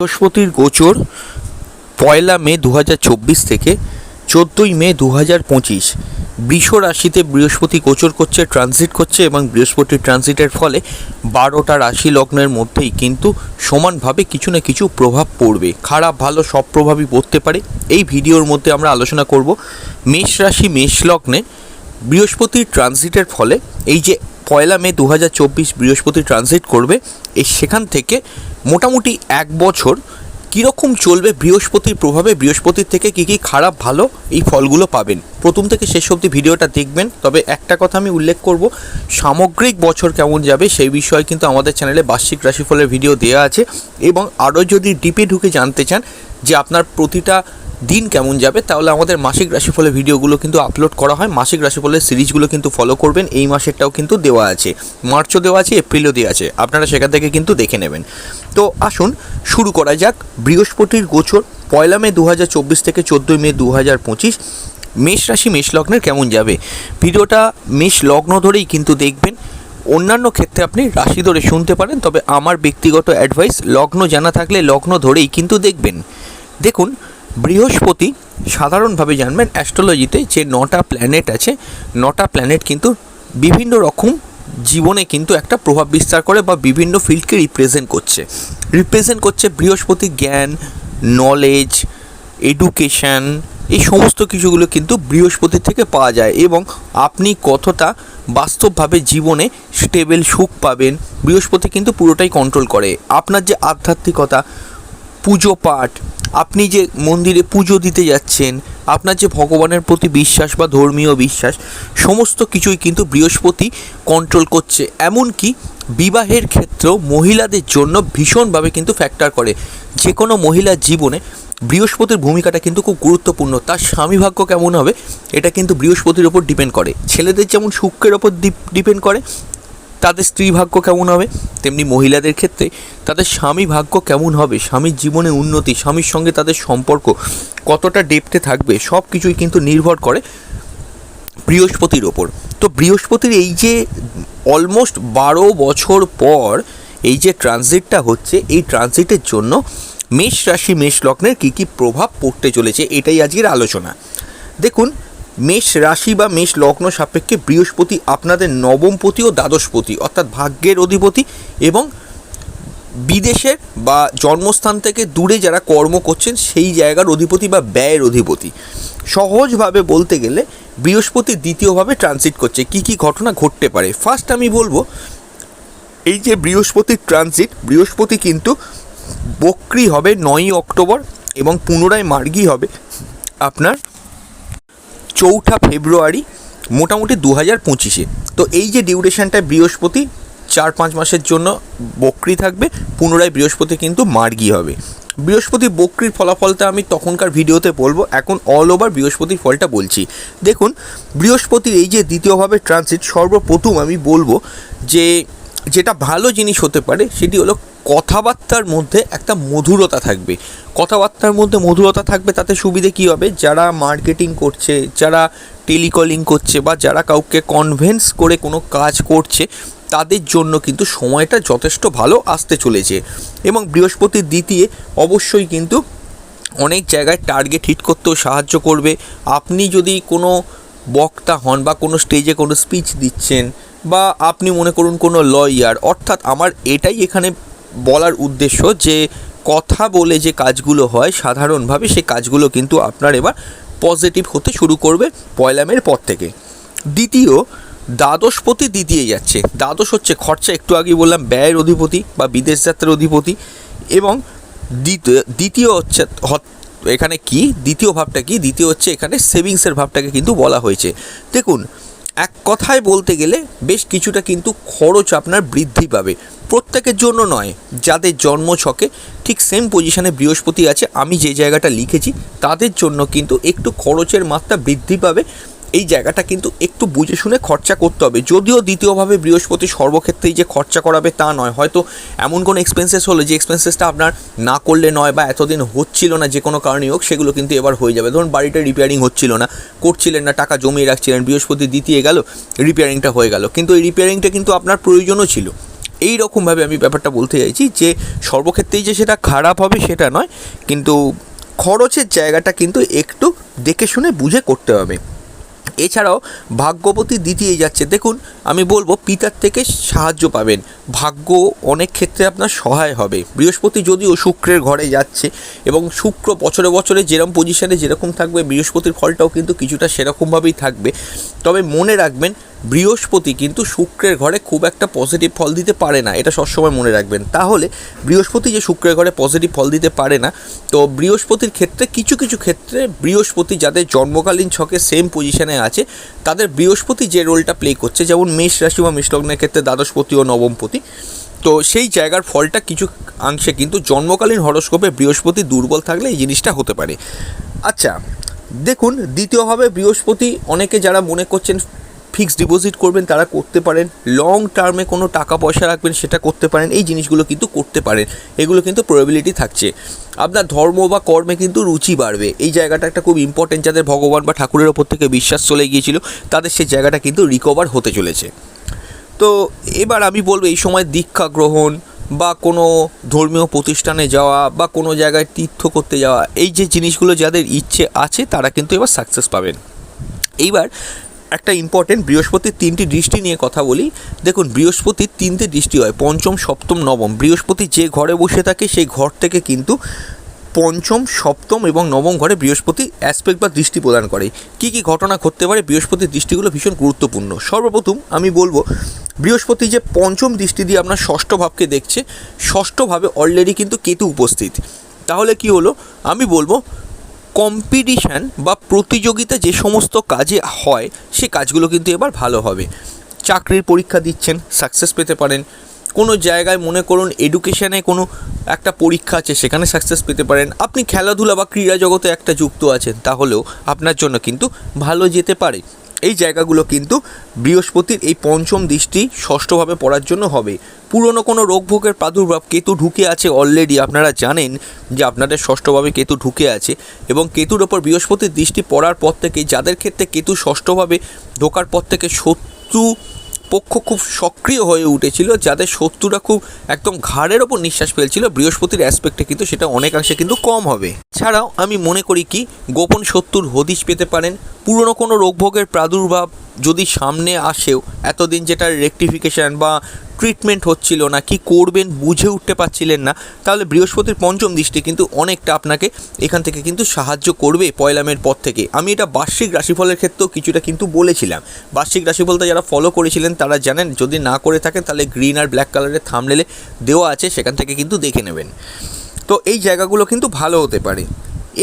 বৃহস্পতির গোচর পয়লা মে দু হাজার চব্বিশ থেকে চোদ্দোই মে দু হাজার পঁচিশ। বৃষ রাশিতে বৃহস্পতি গোচর করছে ট্রানজিট করছে এবং বৃহস্পতির ট্রানজিটের ফলে বারোটা রাশি লগ্নের মধ্যেই কিন্তু সমানভাবে কিছু না কিছু প্রভাব পড়বে। খারাপ, ভালো সব প্রভাবই পড়তে পারে। এই ভিডিওর মধ্যে আমরা আলোচনা করব মেষ রাশি, মেষ লগ্নে বৃহস্পতির ট্রানজিটের ফলে এই যে পয়লা মে দু হাজার চব্বিশ বৃহস্পতি ট্রানজিট করবে। এই সেখান থেকে মোটামুটি এক বছর কীরকম চলবে, বৃহস্পতির প্রভাবে, বৃহস্পতির থেকে কী কী খারাপ, ভালো, এই ফলগুলো পাবেন। প্রথম থেকে শেষ অবধি ভিডিওটা দেখবেন, তবে একটা কথা আমি উল্লেখ করব, সামগ্রিক বছর কেমন যাবে সেই বিষয়ে কিন্তু আমাদের চ্যানেলে বার্ষিক রাশিফলের ভিডিও দেওয়া আছে এবং আরও যদি ডিপে ঢুকে জানতে চান যে আপনার প্রতিটা দিন কেমন যাবে, তাহলে আমাদের মাসিক রাশিফলের ভিডিওগুলো কিন্তু আপলোড করা হয়। মাসিক রাশিফলের সিরিজগুলো কিন্তু ফলো করবেন। এই মাসেরটাও কিন্তু দেওয়া আছে। মার্চও দেওয়া আছে, এপ্রিলও দেওয়া আছে। আপনারা সেখান থেকে কিন্তু দেখে নেবেন। তো আসুন, শুরু করা যাক। বৃহস্পতির গোচর, পয়লা মে দু হাজার চব্বিশ থেকে চোদ্দোই মে দু হাজার পঁচিশ। মেষ রাশি, মেষ লগ্নের কেমন যাবে? ভিডিওটা মেষ লগ্ন ধরেই কিন্তু দেখবেন। অন্যান্য ক্ষেত্রে আপনি রাশি ধরে শুনতে পারেন, তবে আমার ব্যক্তিগত অ্যাডভাইস লগ্ন জানা থাকলে লগ্ন ধরেই কিন্তু দেখবেন। দেখুন বৃহস্পতি সাধারণভাবে জানবেন অ্যাস্ট্রোলজিতে যে নটা প্ল্যানেট আছে, নটা প্ল্যানেট কিন্তু বিভিন্ন রকম জীবনে কিন্তু একটা প্রভাব বিস্তার করে বা বিভিন্ন ফিল্ডকে রিপ্রেজেন্ট করছে। রিপ্রেজেন্ট করছে বৃহস্পতি জ্ঞান নলেজ এডুকেশান এই সমস্ত কিছুগুলো কিন্তু বৃহস্পতি থেকে পাওয়া যায় এবং আপনি কতটা বাস্তবভাবে জীবনে স্টেবল সুখ পাবেন, বৃহস্পতি কিন্তু পুরোটাই কন্ট্রোল করে। আপনার যে আধ্যাত্মিকতা পুজো পাঠ। আপনি যে মন্দিরে পুজো দিতে যাচ্ছেন, আপনার যে ভগবানের প্রতি বিশ্বাস বা ধর্মীয় বিশ্বাস, সমস্ত কিছুই কিন্তু বৃহস্পতি কন্ট্রোল করছে। এমনকি বিবাহের ক্ষেত্রেও মহিলাদের জন্য ভীষণভাবে কিন্তু ফ্যাক্টর করে। যে কোনো মহিলার জীবনে বৃহস্পতির ভূমিকাটা কিন্তু খুব গুরুত্বপূর্ণ। তার স্বামী ভাগ্য কেমন হবে, এটা কিন্তু বৃহস্পতির ওপর ডিপেন্ড করে। ছেলেদের যেমন শুক্রের ওপর ডিপেন্ড করে তাদের স্ত্রী ভাগ্য কেমন হবে? তেমনি মহিলাদের ক্ষেত্রে তাদের স্বামী ভাগ্য কেমন হবে? স্বামীর জীবনে উন্নতি, স্বামীর সঙ্গে তাদের সম্পর্ক কতটা ডেপতে থাকবে সব কিছুই কিন্তু নির্ভর করে বৃহস্পতির ওপর। তো বৃহস্পতির এই যে অলমোস্ট বারো বছর পর এই যে ট্রানজিটটা হচ্ছে, এই ট্রানজিটের জন্য মেষ রাশি, মেষ লগ্নের কী কী প্রভাব পড়তে চলেছে, এটাই আজকের আলোচনা। দেখুন মেষ রাশি বা মেষ লগ্ন সাপেক্ষে বৃহস্পতি আপনাদের নবমপতি ও দ্বাদশপতি অর্থাৎ ভাগ্যের অধিপতি এবং বিদেশের বা জন্মস্থান থেকে দূরে যারা কর্ম করছেন সেই জায়গার অধিপতি বা ব্যয়ের অধিপতি। সহজভাবে বলতে গেলে বৃহস্পতি দ্বিতীয়ভাবে ট্রানজিট করছে। কি কি ঘটনা ঘটতে পারে? ফার্স্ট আমি বলব, এই যে বৃহস্পতির ট্রানজিট বৃহস্পতি কিন্তু বক্রি হবে নয়ই অক্টোবর এবং পুনরায় মার্গী হবে আপনার চৌঠা ফেব্রুয়ারি মোটামুটি দু হাজার পঁচিশে। তো এই যে ডিউরেশনটায় বৃহস্পতি, চার পাঁচ মাসের জন্য বক্রি থাকবে, পুনরায় বৃহস্পতি কিন্তু মার্গি হবে। বৃহস্পতি বক্রির ফলাফলটা আমি তখনকার ভিডিওতে বলব, এখন অল ওভার বৃহস্পতির ফলটা বলছি। দেখুন, বৃহস্পতির এই যে দ্বিতীয়ভাবে ট্রানজিট সর্বপ্রথম আমি বলব যে যেটা ভালো জিনিস হতে পারে সেটি হলো কথাবার্তার মধ্যে একটা মধুরতা থাকবে। কথাবার্তার মধ্যে মধুরতা থাকবে তাতে সুবিধে কী হবে? যারা মার্কেটিং করছে, যারা টেলিকলিং করছে বা যারা কাউকে কনভেন্স করে কোনো কাজ করছে, তাদের জন্য কিন্তু সময়টা যথেষ্ট ভালো আসতে চলেছে। এবং বৃহস্পতির দ্বিতীয় অবশ্যই কিন্তু অনেক জায়গায় টার্গেট হিট করতেও সাহায্য করবে। আপনি যদি কোনো বক্তা হন বা কোনো স্টেজে কোনো স্পিচ দিচ্ছেন বা আপনি মনে করুন কোনো লয়ার অর্থাৎ আমার এটাই এখানে বলার উদ্দেশ্য যে কথা বলে যে কাজগুলো হয়, সাধারণভাবে সে কাজগুলো কিন্তু আপনার এবার পজিটিভ হতে শুরু করবে পয়লামের পর থেকে। দ্বিতীয়, দ্বাদশপতি দ্বিতীয় যাচ্ছে। দ্বাদশ হচ্ছে খরচা, একটু আগেই বললাম, ব্যয়ের অধিপতি বা বিদেশ যাত্রার অধিপতি। এবং দ্বিতীয় দ্বিতীয় হচ্ছে এখানে কি? দ্বিতীয় ভাবটা কি? দ্বিতীয় হচ্ছে এখানে সেভিংসের ভাবটাকে কিন্তু বলা হয়েছে। দেখুন এক কথায় বলতে গেলে বেশ কিছুটা কিন্তু খরচ আপনার বৃদ্ধি পাবে। প্রত্যেকের জন্য নয়, যাদের জন্ম ছকে ঠিক সেম পজিশানে বৃহস্পতি আছে, আমি যে জায়গাটা লিখেছি, তাদের জন্য কিন্তু একটু খরচের মাত্রা বৃদ্ধি পাবে। এই জায়গাটা কিন্তু একটু বুঝে শুনে খরচা করতে হবে। যদিও দ্বিতীয়ভাবে বৃহস্পতি সর্বক্ষেত্রেই যে খরচা করাবে তা নয়। হয়তো এমন কোনো এক্সপেন্সেস হলো যে এক্সপেন্সেসটা আপনার না করলে নয় বা এতদিন হচ্ছিল না যে কোনো কারণে হোক, সেগুলো কিন্তু এবার হয়ে যাবে। ধরুন বাড়িটা রিপেয়ারিং হচ্ছিল না, করছিলেন না, টাকা জমিয়ে রাখছিলেন, বৃহস্পতি দ্বিতীয় গেল রিপেয়ারিংটা হয়ে গেল। কিন্তু এই রিপেয়ারিংটা কিন্তু আপনার প্রয়োজনও ছিল। এই রকমভাবে আমি ব্যাপারটা বলতে চাইছি যে সর্বক্ষেত্রেই যে সেটা খারাপ হবে সেটা নয়, কিন্তু খরচের জায়গাটা কিন্তু একটু দেখে শুনে বুঝে করতে হবে। এছাড়াও ভাগ্যবতী দ্বিতীয় যাচ্ছে। দেখুন, আমি বলব পিতার থেকে সাহায্য পাবেন। ভাগ্য অনেক ক্ষেত্রে আপনার সহায় হবে। বৃহস্পতি যদিও শুক্রের ঘরে যাচ্ছে এবং শুক্র বছরে বছরে যেরকম পজিশানে যেরকম থাকবে, বৃহস্পতির ফলটাও কিন্তু কিছুটা সেরকমভাবেই থাকবে। তবে মনে রাখবেন বৃহস্পতি কিন্তু শুক্রের ঘরে খুব একটা পজিটিভ ফল দিতে পারে না, এটা সবসময় মনে রাখবেন। তাহলে বৃহস্পতি যে শুক্রের ঘরে পজিটিভ ফল দিতে পারে না, তো বৃহস্পতির ক্ষেত্রে, কিছু কিছু ক্ষেত্রে বৃহস্পতি যাদের জন্মকালীন ছকে সেম পজিশনে আছে, তাদের বৃহস্পতি যে রোলটা প্লে করছে, যেমন মেষ রাশি বা মেষলগ্নের ক্ষেত্রে দ্বাদশপতি ও নবমপতি, তো সেই জায়গার ফলটা কিছু অংশে কিন্তু জন্মকালীন হরস্কোপে বৃহস্পতি দুর্বল থাকলে এই জিনিসটা হতে পারে। আচ্ছা দেখুন, দ্বিতীয়ভাবে বৃহস্পতি, অনেকে যারা মনে করছেন ফিক্সড ডিপোজিট করবেন, তারা করতে পারেন। লং টার্মে কোনো টাকা পয়সা রাখবেন, সেটা করতে পারেন। এই জিনিসগুলো কিন্তু করতে পারেন। এগুলো কিন্তু প্রবাবিলিটি থাকছে। আপনার ধর্ম বা কর্মে কিন্তু রুচি বাড়বে। এই জায়গাটা একটা খুব ইম্পর্টেন্ট যাদের ভগবান বা ঠাকুরের ওপর থেকে বিশ্বাস চলে গিয়েছিল, তাদের সেই জায়গাটা কিন্তু রিকভার হতে চলেছে। তো এবার আমি বলব, এই সময় দীক্ষা গ্রহণ বা কোনো ধর্মীয় প্রতিষ্ঠানে যাওয়া বা কোনো জায়গায় তীর্থ করতে যাওয়া, এই যে জিনিসগুলো যাদের ইচ্ছে আছে, তারা কিন্তু এবার সাকসেস পাবেন। এইবার একটা ইম্পর্টেন্ট বৃহস্পতির তিনটি দৃষ্টি নিয়ে কথা বলি। দেখুন, বৃহস্পতির তিনটে দৃষ্টি হয়, পঞ্চম, সপ্তম, নবম। বৃহস্পতি যে ঘরে বসে থাকে, সেই ঘর থেকে কিন্তু পঞ্চম, সপ্তম এবং নবম ঘরে বৃহস্পতি অ্যাসপেক্ট বা দৃষ্টি প্রদান করে। কী কী ঘটনা ঘটতে পারে? বৃহস্পতির দৃষ্টিগুলো ভীষণ গুরুত্বপূর্ণ। সর্বপ্রথম আমি বলব, বৃহস্পতি যে পঞ্চম দৃষ্টি দিয়ে আপনার ষষ্ঠ ভাবকে দেখছে ষষ্ঠভাবে অলরেডি কিন্তু কেতু উপস্থিত। তাহলে কি হলো? আমি বলব কম্পিটিশান বা প্রতিযোগিতা যে সমস্ত কাজে হয়, সে কাজগুলো কিন্তু এবার ভালো হবে। চাকরির পরীক্ষা দিচ্ছেন সাকসেস পেতে পারেন। কোনো জায়গায় মনে করুন এডুকেশানে কোনো একটা পরীক্ষা আছে, সেখানে সাকসেস পেতে পারেন। আপনি খেলাধুলা বা ক্রীড়া জগতে একটা যুক্ত আছেন, তাহলেও আপনার জন্য কিন্তু ভালো যেতে পারে। এই জায়গাগুলো কিন্তু বৃহস্পতির এই পঞ্চম দৃষ্টি ষষ্ঠভাবে পড়ার জন্য হবে। পুরনো কোনো রোগভোগের প্রাদুর্ভাব কেতু ঢুকে আছে অলরেডি আপনারা জানেন যে আপনাদের ষষ্ঠভাবে কেতু ঢুকে আছে এবং কেতুর ওপর বৃহস্পতির দৃষ্টি পড়ার পর থেকে, যাদের ক্ষেত্রে কেতু ষষ্ঠভাবে ঢোকার পর থেকে শত্রু পক্ষ খুব সক্রিয় হয়ে উঠেছিল, যাতে শত্রুরা খুব একদম ঘাড়ের ওপর নিঃশ্বাস ফেলছিল। বৃহস্পতির অ্যাসপেক্টে কিন্তু সেটা অনেকাংশে কিন্তু কম হবে। ছাড়াও আমি মনে করি কি, গোপন শত্রুর হদিশ পেতে পারেন। পুরনো কোনো রোগভোগের প্রাদুর্ভাব যদি সামনে আসেও এতদিন যেটা রেকটিফিকেশান বা ট্রিটমেন্ট হচ্ছিল না, কি করবেন বুঝে উঠতে পারছিলেন না, তাহলে বৃহস্পতির পঞ্চম দৃষ্টি কিন্তু অনেকটা আপনাকে এখান থেকে কিন্তু সাহায্য করবে পয়লামের পর থেকে। আমি এটা বার্ষিক রাশিফলের ক্ষেত্রেও কিছুটা কিন্তু বলেছিলাম। বার্ষিক রাশিফলটা যারা ফলো করেছিলেন, তারা জানেন যদি না করে থাকেন, তাহলে গ্রিন আর ব্ল্যাক কালারের থামলেলে দেওয়া আছে, সেখান থেকে কিন্তু দেখে নেবেন। তো এই জায়গাগুলো কিন্তু ভালো হতে পারে।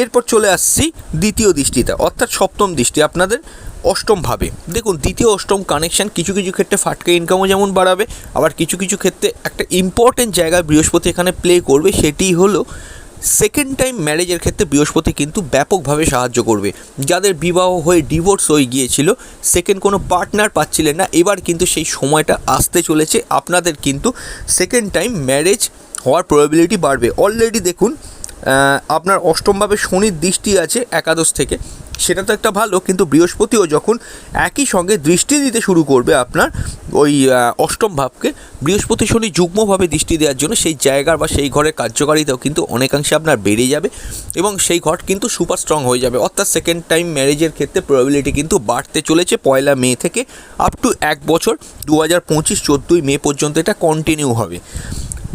এরপর চলে আসছি দ্বিতীয় দৃষ্টিতে, অর্থাৎ সপ্তম দৃষ্টি আপনাদের। অষ্টম ভাবে। দেখুন, দ্বিতীয়, অষ্টম কানেকশন কিছু কিছু ক্ষেত্রে ফাটকা ইনকামও যেমন বাড়াবে, আবার কিছু কিছু ক্ষেত্রে একটা ইম্পর্টেন্ট জায়গায় বৃহস্পতি এখানে প্লে করবে, সেটি হলো সেকেন্ড টাইম ম্যারেজের ক্ষেত্রে বৃহস্পতি কিন্তু ব্যাপকভাবে সাহায্য করবে। যাদের বিবাহ হয়ে ডিভোর্স হয়ে গিয়েছিল সেকেন্ড কোনো পার্টনার পাচ্ছিলেন না, এবার কিন্তু সেই সময়টা আসতে চলেছে। আপনাদের কিন্তু সেকেন্ড টাইম ম্যারেজ হওয়ার প্রবাবিলিটি বাড়বে। অলরেডি দেখুন আপনার অষ্টমভাবে শনির দৃষ্টি আছে একাদশ থেকে। সেটা তো একটা ভালো, কিন্তু বৃহস্পতিও যখন একই সঙ্গে দৃষ্টি দিতে শুরু করবে আপনার, ওই অষ্টম ভাবকে, বৃহস্পতি শনি যুগ্মভাবে দৃষ্টি দেওয়ার জন্য সেই জায়গার বা সেই ঘরের কার্যকারিতাও কিন্তু অনেকাংশে আপনার বেড়ে যাবে এবং সেই ঘর কিন্তু সুপার স্ট্রং হয়ে যাবে। অর্থাৎ সেকেন্ড টাইম ম্যারেজের ক্ষেত্রে প্রবাবিলিটি কিন্তু বাড়তে চলেছে পয়লা মে থেকে আপ টু এক বছর দু হাজার পঁচিশ, চোদ্দোই মে পর্যন্ত এটা কন্টিনিউ হবে।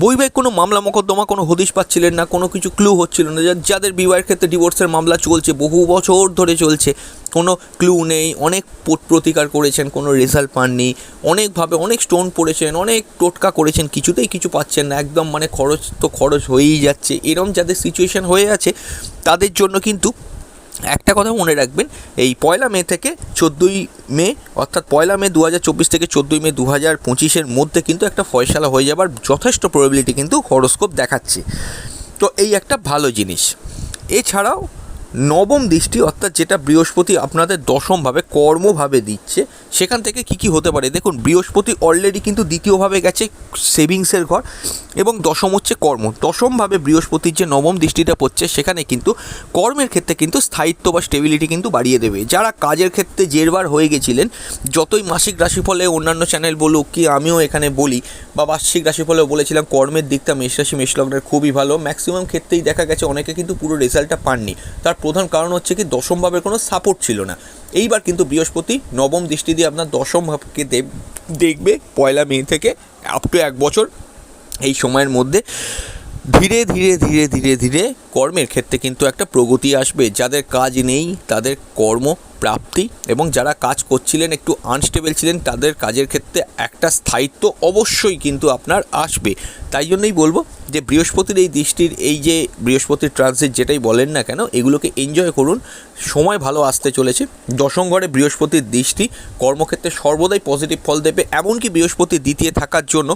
বৈবাহিক কোনো মামলা মোকদ্দমা, কোনো হদিশ পাচ্ছিলেন না, কোনো কিছু ক্লু হচ্ছিল না। যাদের বিবাহের ক্ষেত্রে ডিভোর্সের মামলা চলছে, বহু বছর ধরে চলছে, কোনো ক্লু নেই। অনেক প্রতিকার করেছেন, কোনো রেজাল্ট পাননি। অনেকভাবে অনেক স্টোন পড়েছেন, অনেক টোটকা করেছেন, কিছুতেই কিছু পাচ্ছেন না। একদম মানে খরচ তো খরচ হয়েই যাচ্ছে। এরম যাদের সিচুয়েশন হয়ে আছে, তাদের জন্য কিন্তু একটা কথা মনে রাখবেন, এই পয়লা মে থেকে চোদ্দোই মে, অর্থাৎ পয়লা মে দু হাজার চব্বিশ থেকে চোদ্দোই মে দু হাজার পঁচিশের মধ্যে কিন্তু একটা ফয়সালা হয়ে যাবার যথেষ্ট প্রবাবিলিটি কিন্তু হরোস্কোপ দেখাচ্ছে। তো এই একটা ভালো জিনিস। এছাড়াও নবম দৃষ্টি অর্থাৎ যেটা বৃহস্পতি আপনাদের দশমভাবে কর্মভাবে দিচ্ছে সেখান থেকে কি কি হতে পারে? দেখুন, বৃহস্পতি অলরেডি কিন্তু দ্বিতীয়ভাবে গেছে সেভিংসের ঘর এবং দশম হচ্ছে কর্ম। দশমভাবে বৃহস্পতির যে নবম দৃষ্টিটা পড়ছে, সেখানে কিন্তু কর্মের ক্ষেত্রে কিন্তু স্থায়িত্ব বা স্টেবিলিটি কিন্তু বাড়িয়ে দেবে। যারা কাজের ক্ষেত্রে জেরবার হয়ে গেছিলেন, যতই মাসিক রাশিফলে অন্যান্য চ্যানেল বলুক কি আমিও এখানে বলি বা বার্ষিক রাশিফলেও বলেছিলাম, কর্মের দিকটা মেষ রাশি, মেষ খুবই ভালো। ম্যাক্সিমাম ক্ষেত্রেই দেখা গেছে অনেকে কিন্তু পুরো রেজাল্টটা পাননি। তার প্রধান কারণ হচ্ছে কি, দশমভাবে কোনো সাপোর্ট ছিল না। এইবার কিন্তু বৃহস্পতি নবম দৃষ্টি দিয়ে আপনার দশম ভাবকে দেখবে, পয়লা মে থেকে আপ টু এক বছর এই সময়ের মধ্যে। ধীরে ধীরে ধীরে ধীরে ধীরে কর্মের ক্ষেত্রে কিন্তু একটা প্রগতি আসবে। যাদের কাজ নেই, তাদের কর্ম প্রাপ্তি এবং যারা কাজ করছিলেন, একটু আনস্টেবল ছিলেন, তাদের কাজের ক্ষেত্রে একটা স্থায়িত্ব অবশ্যই কিন্তু আপনার আসবে। তাই জন্যই বলব যে বৃহস্পতির এই দৃষ্টির, এই যে বৃহস্পতির ট্রানজিট যেটাই বলেন না কেন, এগুলোকে এনজয় করুন। সময় ভালো আসতে চলেছে। দশম ঘরে বৃহস্পতির দৃষ্টি কর্মক্ষেত্রে সর্বদাই পজিটিভ ফল দেবে, এমনকি বৃহস্পতি দ্বিতীয় থাকার জন্য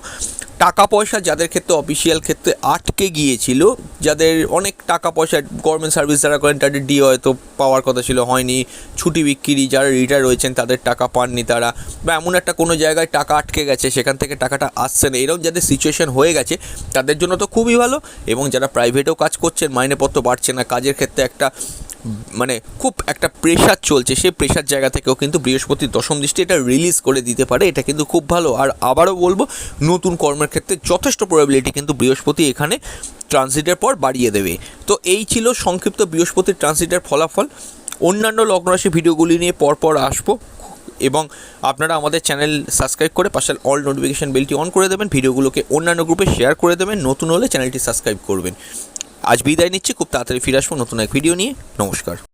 টাকা পয়সা যাদের ক্ষেত্রে অফিসিয়াল ক্ষেত্রে আটকে গিয়েছিল, যাদের অনেক টাকা পয়সা গভর্নমেন্ট সার্ভিস যারা করেন, তাদের ডি হয়তো পাওয়ার কথা ছিল, হয়নি। ছুটি বিক্রি যারা রিটায়ার রয়েছেন, তাদের টাকা পাননি তারা। বা এমন একটা কোনো জায়গায় টাকা আটকে গেছে, সেখান থেকে টাকাটা আসছে না। এরকম যাদের সিচুয়েশন হয়ে গেছে তাদের জন্য তো খুবই ভালো এবং যারা প্রাইভেটেও কাজ করছেন, মাইনেপত্র বাড়ছে না, কাজের ক্ষেত্রে একটা মানে খুব একটা প্রেশার চলছে, সেই প্রেশার জায়গা থেকেও কিন্তু বৃহস্পতির দশম দৃষ্টি এটা রিলিজ করে দিতে পারে, এটা কিন্তু খুব ভালো। আর আবারও বলব, নতুন কর্মের ক্ষেত্রে যথেষ্ট প্রবাবিলিটি কিন্তু বৃহস্পতি এখানে ট্রানজিটের পর বাড়িয়ে দেবে। তো এই ছিল সংক্ষিপ্ত বৃহস্পতির ট্রানজিটের ফলাফল। অন্যান্য লগ্নরাশি ভিডিওগুলি নিয়ে পরপর আসব। এবং আপনারা আমাদের চ্যানেল সাবস্ক্রাইব করে পাশে অল নোটিফিকেশান বেলটি অন করে দেবেন, ভিডিওগুলোকে অন্যান্য গ্রুপে শেয়ার করে দেবেন, নতুন হলে চ্যানেলটি সাবস্ক্রাইব করবেন। আজ বিদায় নিচ্ছি, খুব তাড়াতাড়ি ফিরে আসব নতুন এক ভিডিও নিয়ে। নমস্কার।